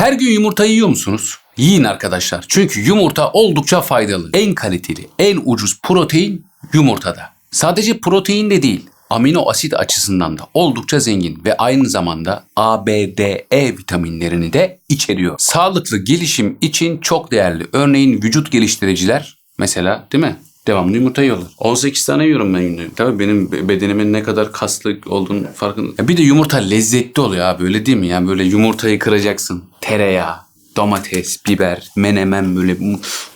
Her gün yumurta yiyor musunuz? Yiyin arkadaşlar. Çünkü yumurta oldukça faydalı. En kaliteli, en ucuz protein yumurtada. Sadece protein de değil, amino asit açısından da oldukça zengin ve aynı zamanda A, B, D, E vitaminlerini de içeriyor. Sağlıklı gelişim için çok değerli. Örneğin vücut geliştiriciler mesela değil mi? Devamlı yumurta yiyorlar. 18 tane yiyorum ben günde. Tabii benim be- bedenimin ne kadar kaslı olduğunu farkında. Ya bir de yumurta lezzetli oluyor abi öyle değil mi? Yani böyle yumurtayı kıracaksın. Tereyağı, domates, biber, menemen böyle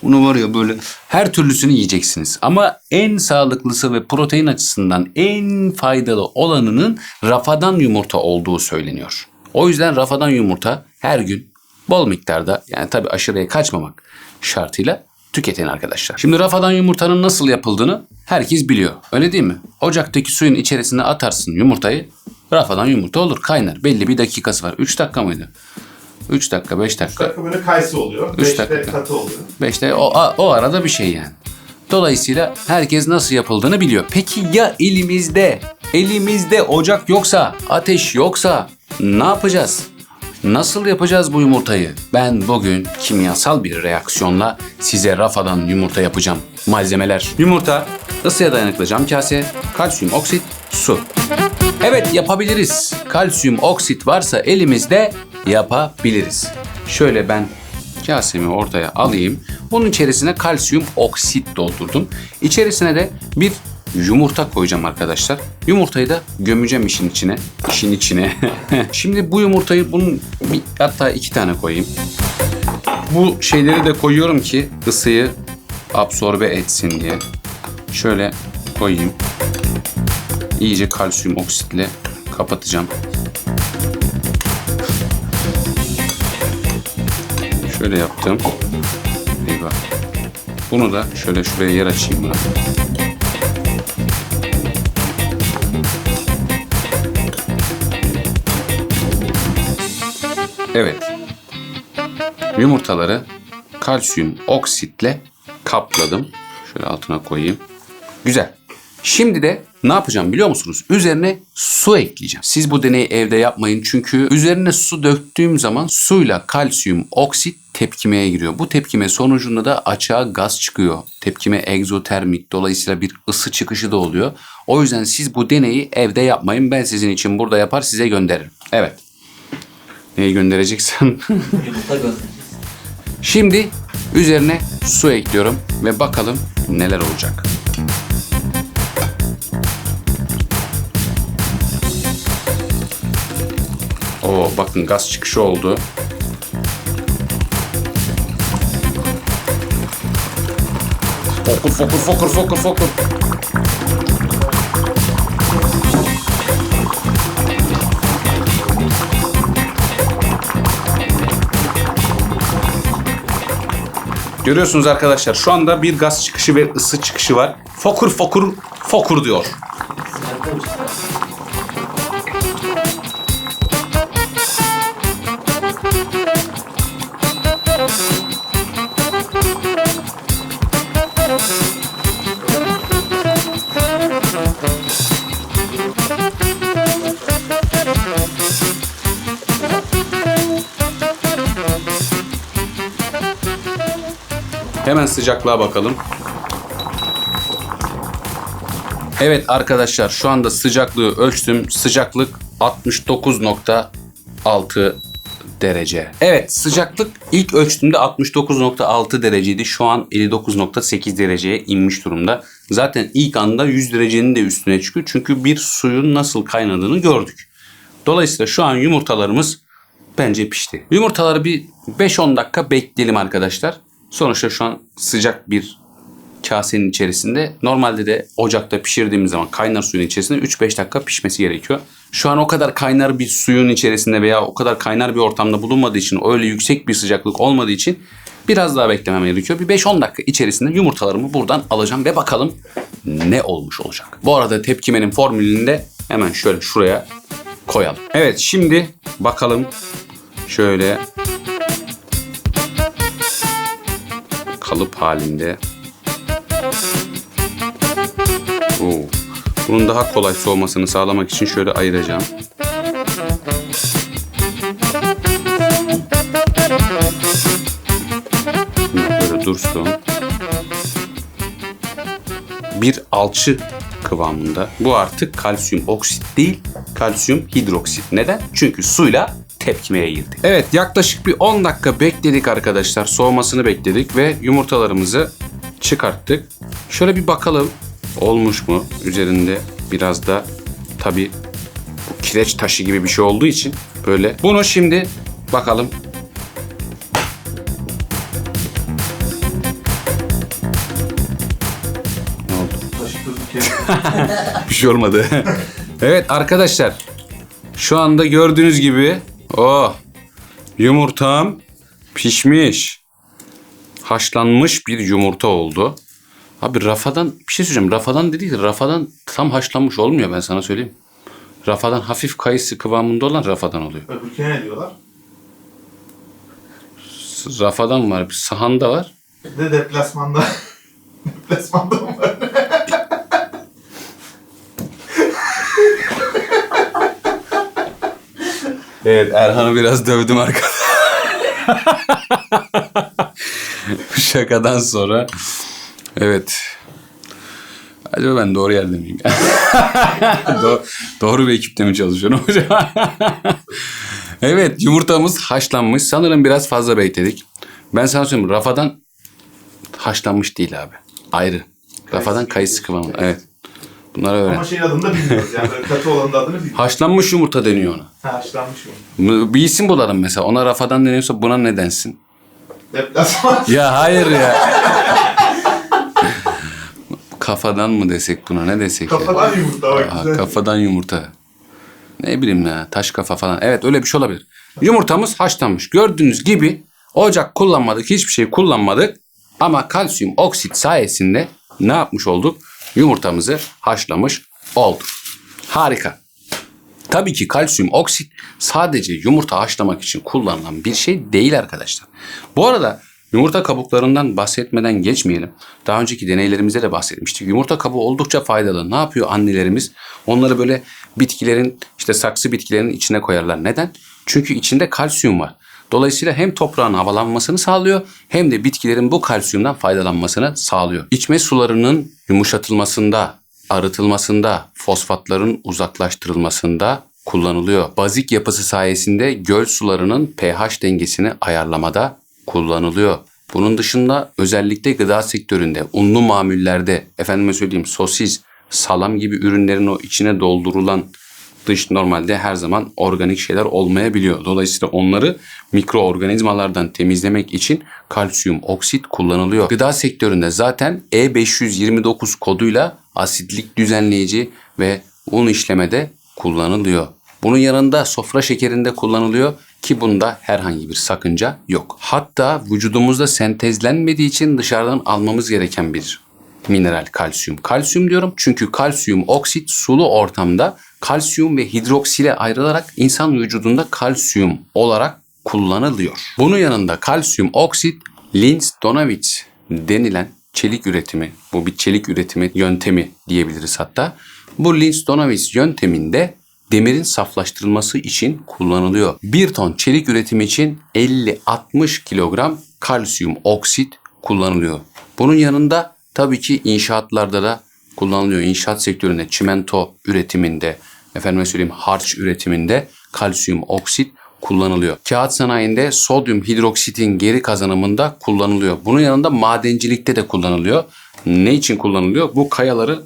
bunu var ya böyle her türlüsünü yiyeceksiniz. Ama en sağlıklısı ve protein açısından en faydalı olanının rafadan yumurta olduğu söyleniyor. O yüzden rafadan yumurta her gün bol miktarda yani tabii aşırıya kaçmamak şartıyla tüketin arkadaşlar. Şimdi rafadan yumurtanın nasıl yapıldığını herkes biliyor. Öyle değil mi? Ocaktaki suyun içerisine atarsın yumurtayı. Rafadan yumurta olur kaynar. Belli bir dakikası var. 3 dakika mıydı? 3 dakika 5 dakika. dakika böyle kayısı oluyor. Üç 5 de dakika. katı oluyor. Beşte o, o arada bir şey yani. Dolayısıyla herkes nasıl yapıldığını biliyor. Peki ya elimizde, elimizde ocak yoksa, ateş yoksa ne yapacağız? Nasıl yapacağız bu yumurtayı? Ben bugün kimyasal bir reaksiyonla size rafadan yumurta yapacağım. Malzemeler. Yumurta, ısıya dayanıklı cam kase, kalsiyum oksit, su. Evet yapabiliriz. Kalsiyum oksit varsa elimizde yapabiliriz. Şöyle ben kasemi ortaya alayım. Bunun içerisine kalsiyum oksit doldurdum. İçerisine de bir yumurta koyacağım arkadaşlar. Yumurtayı da gömeceğim işin içine. İşin içine. Şimdi bu yumurtayı bunun bir, hatta iki tane koyayım. Bu şeyleri de koyuyorum ki ısıyı absorbe etsin diye. Şöyle koyayım. İyice kalsiyum oksitle kapatacağım. Şöyle yaptım. Eyvah. Bunu da şöyle şuraya yer açayım ben. Evet. Yumurtaları kalsiyum oksitle kapladım. Şöyle altına koyayım. Güzel. Şimdi de ne yapacağım biliyor musunuz? Üzerine su ekleyeceğim. Siz bu deneyi evde yapmayın çünkü üzerine su döktüğüm zaman suyla kalsiyum oksit tepkimeye giriyor. Bu tepkime sonucunda da açığa gaz çıkıyor. Tepkime egzotermik dolayısıyla bir ısı çıkışı da oluyor. O yüzden siz bu deneyi evde yapmayın. Ben sizin için burada yapar size gönderirim. Evet. Neyi göndereceğiz. Şimdi üzerine su ekliyorum ve bakalım neler olacak. Oo bakın gaz çıkışı oldu. Fokur fokur fokur fokur fokur. Görüyorsunuz arkadaşlar şu anda bir gaz çıkışı ve ısı çıkışı var. Fokur fokur fokur diyor. Sıcaklığa bakalım. Evet arkadaşlar şu anda sıcaklığı ölçtüm. Sıcaklık 69.6 derece. Evet sıcaklık ilk ölçtüğümde 69.6 dereceydi. Şu an 59.8 dereceye inmiş durumda. Zaten ilk anda 100 derecenin de üstüne çıkıyor. Çünkü bir suyun nasıl kaynadığını gördük. Dolayısıyla şu an yumurtalarımız bence pişti. Yumurtaları bir 5-10 dakika bekleyelim arkadaşlar. Sonuçta şu an sıcak bir kasenin içerisinde. Normalde de ocakta pişirdiğimiz zaman kaynar suyun içerisinde 3-5 dakika pişmesi gerekiyor. Şu an o kadar kaynar bir suyun içerisinde veya o kadar kaynar bir ortamda bulunmadığı için öyle yüksek bir sıcaklık olmadığı için biraz daha beklemem gerekiyor. Bir 5-10 dakika içerisinde yumurtalarımı buradan alacağım ve bakalım ne olmuş olacak. Bu arada tepkimenin formülünü de hemen şöyle şuraya koyalım. Evet şimdi bakalım şöyle kalıp halinde. Oo. Bunun daha kolay soğumasını sağlamak için şöyle ayıracağım. Böyle dursun. Bir alçı kıvamında. Bu artık kalsiyum oksit değil, kalsiyum hidroksit. Neden? Çünkü suyla tepkimeye girdi. Evet yaklaşık bir 10 dakika bekledik arkadaşlar. Soğumasını bekledik ve yumurtalarımızı çıkarttık. Şöyle bir bakalım olmuş mu? Üzerinde biraz da tabii bu kireç taşı gibi bir şey olduğu için böyle. Bunu şimdi bakalım ne oldu? Bir şey olmadı. evet arkadaşlar. Şu anda gördüğünüz gibi oh yumurtam pişmiş. Haşlanmış bir yumurta oldu. Abi rafadan bir şey söyleyeceğim. Rafadan dediği rafadan tam haşlanmış olmuyor ben sana söyleyeyim. Rafadan hafif kayısı kıvamında olan rafadan oluyor. Öbürküne ne diyorlar? Rafadan var, bir sahanda var. Bir de deplasmanda. deplasmanda mı var? Evet Erhan'ı biraz dövdüm arkadaşlar. Bu şakadan sonra. Evet. Acaba ben doğru yerde miyim? Do- doğru bir ekipte mi çalışıyorum hocam? evet yumurtamız haşlanmış. Sanırım biraz fazla bekledik. Ben sana söyleyeyim rafadan haşlanmış değil abi. Ayrı. Rafadan kayısı kıvamı. Evet. Bunları öğren. Ama şeyin adını da bilmiyoruz yani. Böyle katı olanın da adını bilmiyoruz. Haşlanmış yumurta deniyor ona. Ha, haşlanmış mı? Bir isim bulalım mesela. Ona rafadan deniyorsa buna ne densin? Deplasman. Ya hayır ya. Kafadan mı desek buna ne desek ya? Kafadan yumurta bak Aa, güzel. kafadan yumurta. Ne bileyim ya taş kafa falan. Evet öyle bir şey olabilir. Yumurtamız haşlanmış. Gördüğünüz gibi ocak kullanmadık. Hiçbir şey kullanmadık. Ama kalsiyum oksit sayesinde ne yapmış olduk? Yumurtamızı haşlamış olduk. Harika. Tabii ki kalsiyum oksit sadece yumurta haşlamak için kullanılan bir şey değil arkadaşlar. Bu arada yumurta kabuklarından bahsetmeden geçmeyelim. Daha önceki deneylerimizde de bahsetmiştik. Yumurta kabuğu oldukça faydalı. Ne yapıyor annelerimiz? Onları böyle bitkilerin işte saksı bitkilerin içine koyarlar. Neden? Çünkü içinde kalsiyum var. Dolayısıyla hem toprağın havalanmasını sağlıyor hem de bitkilerin bu kalsiyumdan faydalanmasını sağlıyor. İçme sularının yumuşatılmasında, arıtılmasında, fosfatların uzaklaştırılmasında kullanılıyor. Bazik yapısı sayesinde göl sularının pH dengesini ayarlamada kullanılıyor. Bunun dışında özellikle gıda sektöründe, unlu mamullerde, efendime söyleyeyim sosis, salam gibi ürünlerin o içine doldurulan dış normalde her zaman organik şeyler olmayabiliyor. Dolayısıyla onları mikroorganizmalardan temizlemek için kalsiyum oksit kullanılıyor. Gıda sektöründe zaten E529 koduyla asitlik düzenleyici ve un işlemede kullanılıyor. Bunun yanında sofra şekerinde kullanılıyor ki bunda herhangi bir sakınca yok. Hatta vücudumuzda sentezlenmediği için dışarıdan almamız gereken bir mineral kalsiyum. Kalsiyum diyorum çünkü kalsiyum oksit sulu ortamda kalsiyum ve hidroksile ayrılarak insan vücudunda kalsiyum olarak kullanılıyor. Bunun yanında kalsiyum oksit Linz-Donawitz denilen çelik üretimi, bu bir çelik üretimi yöntemi diyebiliriz hatta. Bu Linz-Donawitz yönteminde demirin saflaştırılması için kullanılıyor. 1 ton çelik üretimi için 50-60 kilogram kalsiyum oksit kullanılıyor. Bunun yanında tabii ki inşaatlarda da kullanılıyor. İnşaat sektöründe çimento üretiminde, efendime söyleyeyim harç üretiminde kalsiyum oksit kullanılıyor. Kağıt sanayinde sodyum hidroksitin geri kazanımında kullanılıyor. Bunun yanında madencilikte de kullanılıyor. Ne için kullanılıyor? Bu kayaları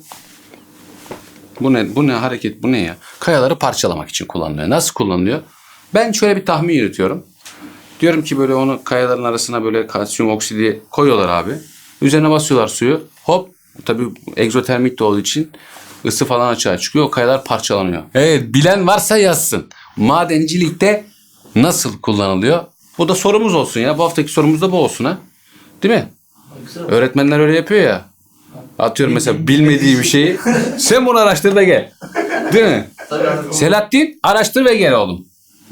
bu ne, bu ne hareket bu ne ya? Kayaları parçalamak için kullanılıyor. Nasıl kullanılıyor? Ben şöyle bir tahmin yürütüyorum. Diyorum ki böyle onu kayaların arasına böyle kalsiyum oksidi koyuyorlar abi. Üzerine basıyorlar suyu. Hop tabii egzotermik de olduğu için ısı falan açığa çıkıyor. O kayalar parçalanıyor. Evet bilen varsa yazsın. Madencilikte nasıl kullanılıyor? Bu da sorumuz olsun ya. Bu haftaki sorumuz da bu olsun ha. Değil mi? Öğretmenler öyle yapıyor ya. Atıyorum mesela bilmediği bir şeyi. Sen bunu araştır ve gel. Değil mi? Selahattin araştır ve gel oğlum.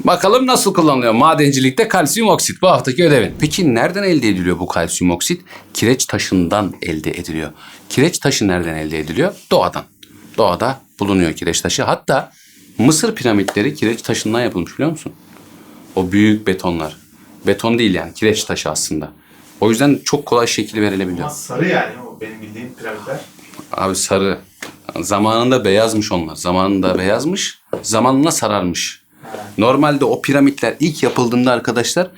Bakalım nasıl kullanılıyor madencilikte kalsiyum oksit bu haftaki ödevin. Peki nereden elde ediliyor bu kalsiyum oksit? Kireç taşından elde ediliyor. Kireç taşı nereden elde ediliyor? Doğadan. Doğada bulunuyor kireç taşı. Hatta Mısır piramitleri kireç taşından yapılmış biliyor musun? O büyük betonlar. Beton değil yani kireç taşı aslında. O yüzden çok kolay şekil Ama verilebiliyor. sarı yani o benim bildiğim piramitler. Abi sarı. Zamanında beyazmış onlar. Zamanında beyazmış. Zamanla sararmış. Normalde o piramitler ilk yapıldığında arkadaşlar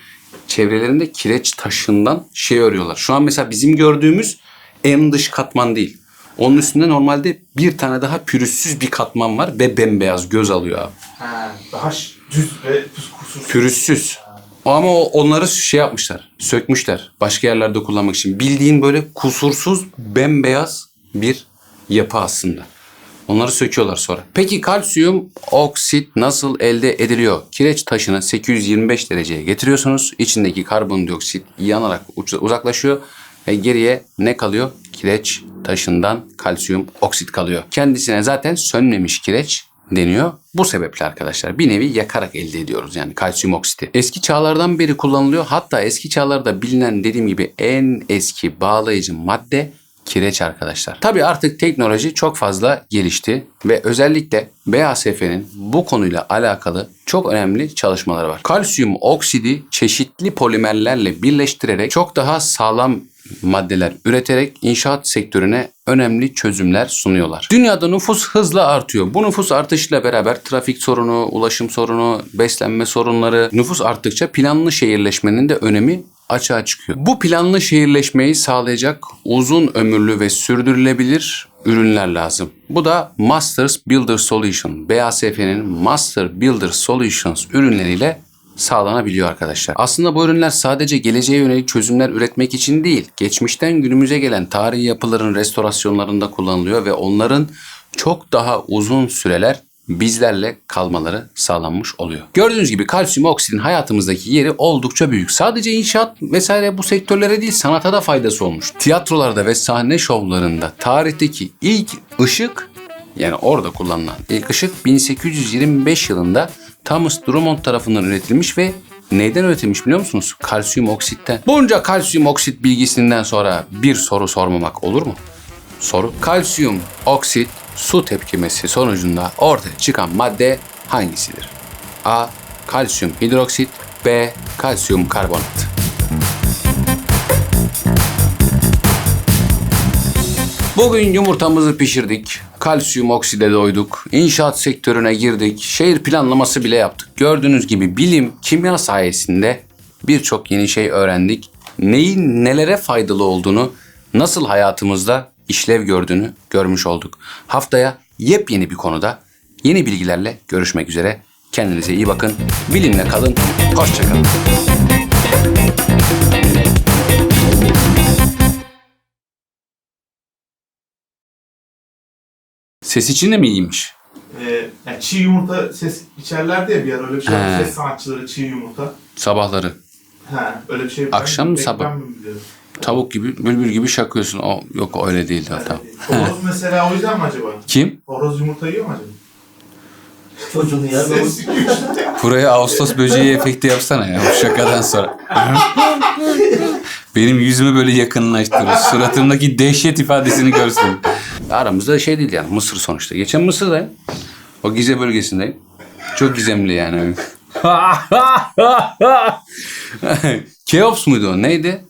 çevrelerinde kireç taşından şey örüyorlar. Şu an mesela bizim gördüğümüz en dış katman değil. Onun üstünde normalde bir tane daha pürüzsüz bir katman var ve bembeyaz göz alıyor abi. Ha, daha düz ve kusursuz. Pürüzsüz. Ama o, onları şey yapmışlar. Sökmüşler. Başka yerlerde kullanmak için. Bildiğin böyle kusursuz bembeyaz bir yapı aslında. Onları söküyorlar sonra. Peki kalsiyum oksit nasıl elde ediliyor? Kireç taşını 825 dereceye getiriyorsunuz. İçindeki karbondioksit yanarak uzaklaşıyor. Ve geriye ne kalıyor? Kireç taşından kalsiyum oksit kalıyor. Kendisine zaten sönmemiş kireç deniyor. Bu sebeple arkadaşlar bir nevi yakarak elde ediyoruz yani kalsiyum oksiti. Eski çağlardan beri kullanılıyor. Hatta eski çağlarda bilinen dediğim gibi en eski bağlayıcı madde kireç arkadaşlar. Tabii artık teknoloji çok fazla gelişti ve özellikle BASF'nin bu konuyla alakalı çok önemli çalışmaları var. Kalsiyum oksidi çeşitli polimerlerle birleştirerek çok daha sağlam maddeler üreterek inşaat sektörüne önemli çözümler sunuyorlar. Dünyada nüfus hızla artıyor. Bu nüfus artışıyla beraber trafik sorunu, ulaşım sorunu, beslenme sorunları nüfus arttıkça planlı şehirleşmenin de önemi açığa çıkıyor. Bu planlı şehirleşmeyi sağlayacak uzun ömürlü ve sürdürülebilir ürünler lazım. Bu da Masters Builder Solution, BASF'nin Master Builder Solutions ürünleriyle sağlanabiliyor arkadaşlar. Aslında bu ürünler sadece geleceğe yönelik çözümler üretmek için değil, geçmişten günümüze gelen tarihi yapıların restorasyonlarında kullanılıyor ve onların çok daha uzun süreler bizlerle kalmaları sağlanmış oluyor. Gördüğünüz gibi kalsiyum oksidin hayatımızdaki yeri oldukça büyük. Sadece inşaat vesaire bu sektörlere değil sanata da faydası olmuş. Tiyatrolarda ve sahne şovlarında tarihteki ilk ışık yani orada kullanılan ilk ışık 1825 yılında Thomas Drummond tarafından üretilmiş ve neyden üretilmiş biliyor musunuz? Kalsiyum oksitten. Bunca kalsiyum oksit bilgisinden sonra bir soru sormamak olur mu? Soru. Kalsiyum oksit su tepkimesi sonucunda ortaya çıkan madde hangisidir? A. Kalsiyum hidroksit B. Kalsiyum karbonat Bugün yumurtamızı pişirdik. Kalsiyum okside doyduk. İnşaat sektörüne girdik. Şehir planlaması bile yaptık. Gördüğünüz gibi bilim, kimya sayesinde birçok yeni şey öğrendik. Neyin nelere faydalı olduğunu, nasıl hayatımızda işlev gördüğünü görmüş olduk. Haftaya yepyeni bir konuda yeni bilgilerle görüşmek üzere. Kendinize iyi bakın. Bilimle kalın. Hoşçakalın. Ses için de mi iyiymiş? Ee, yani çiğ yumurta ses içerlerdi ya bir ara öyle bir şey. He. Ses sanatçıları çiğ yumurta. Sabahları. Ha, öyle bir şey. Akşam mı, sabah? Biliyorum? Tavuk gibi, bülbül gibi şakıyorsun. O yok öyle değil de tamam. Horoz mesela o yüzden mi acaba? Kim? Horoz yumurta yiyor mu acaba? Çocuğunu yer. Buraya Ağustos böceği efekti yapsana ya bu şakadan sonra. Benim yüzümü böyle yakınlaştırır. Suratımdaki dehşet ifadesini görsün. Aramızda şey değil yani Mısır sonuçta. Geçen Mısır'dayım. O Gize bölgesindeyim. Çok gizemli yani. Keops muydu o? Neydi?